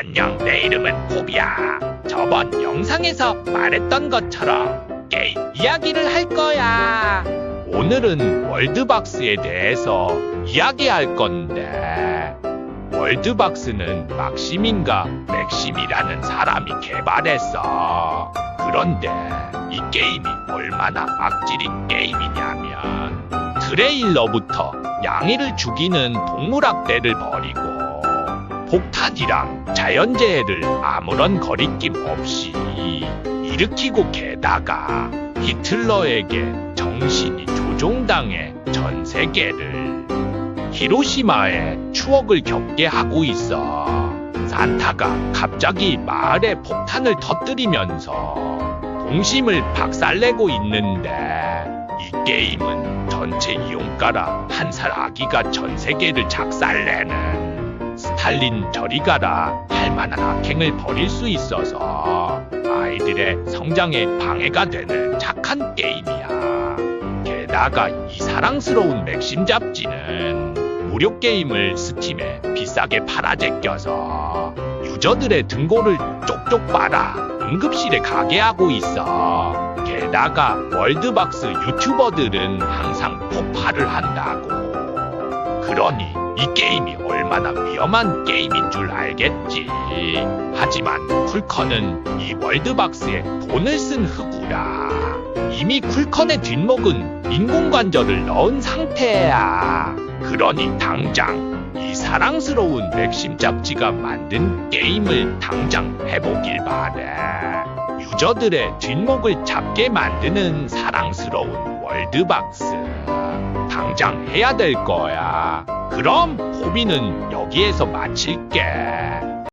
안녕, 내 이름은 포비야. 저번 영상에서 말했던 것처럼 게임 이야기를 할 거야. 오늘은 월드박스에 대해서 이야기할 건데, 월드박스는 막심인가 맥심이라는 사람이 개발했어. 그런데 이 게임이 얼마나 악질인 게임이냐면, 트레일러부터 양이를 죽이는 동물학대를 벌이고, 폭탄이랑 자연재해를 아무런 거리낌 없이 일으키고 게다가 히틀러에게 정신이 조종당해 전 세계를 히로시마의 추억을 겪게 하고 있어. 산타가 갑자기 마을에 폭탄을 터뜨리면서 동심을 박살내고 있는데 이 게임은 전체 이용가라 한 살 아기가 전 세계를 작살내는 스탈린 저리 가라 할 만한 악행을 벌일 수 있어서 아이들의 성장에 방해가 되는 착한 게임이야. 게다가 이 사랑스러운 맥심 잡지는 무료 게임을 스팀에 비싸게 팔아 제껴서 유저들의 등골을 쪽쪽 빨아 응급실에 가게 하고 있어. 게다가 월드박스 유튜버들은 항상 폭발을 한다고. 그러니 이 게임이 얼마나 위험한 게임인 줄 알겠지. 하지만 쿨컨은 이 월드박스에 돈을 쓴 흑우라. 이미 쿨컨의 뒷목은 인공관절을 넣은 상태야. 그러니 당장 이 사랑스러운 맥심 잡지가 만든 게임을 당장 해보길 바래. 유저들의 뒷목을 잡게 만드는 사랑스러운 월드박스. 당장 해야 될 거야. 그럼 포비는 여기에서 마칠게.